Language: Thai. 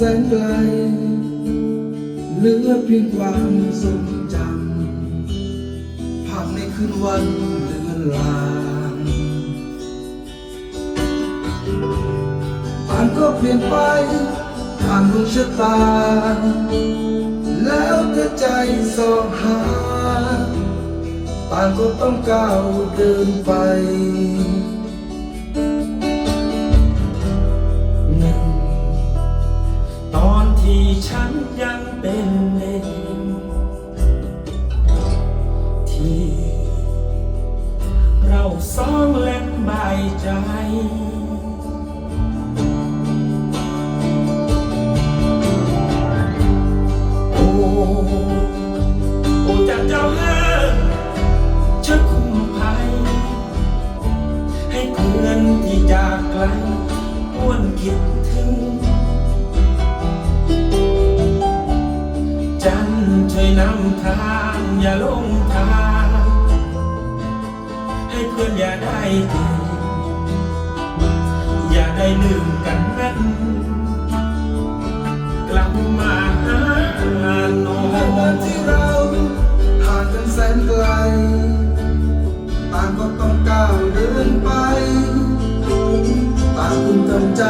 แสนไกล เหลือเพียงความทรงจำภาพในคืนวันเลือนลางผ่านก็เปลี่ยนไปทางดวงชะตา แล้วแต่ใจสอหา ต่างก็ต้องก้าวเดินไป ที่ฉันยังเป็นเด็กที่ เราสองเล่นใบายใจ โอ้ โอ้จากเจ้าเลิศฉันคุ้มภัย ให้เพื่อนที่จากไกลหวนคิด นำทางอย่าลงทาง ให้เพื่อนอย่าได้ตีอย่าได้ลืมกันนั้นกลับมาหาน้องวันที่เราห่างกันแสนไกลต่างก็ต้องก้าวเดินไปต่างคุณทำใจ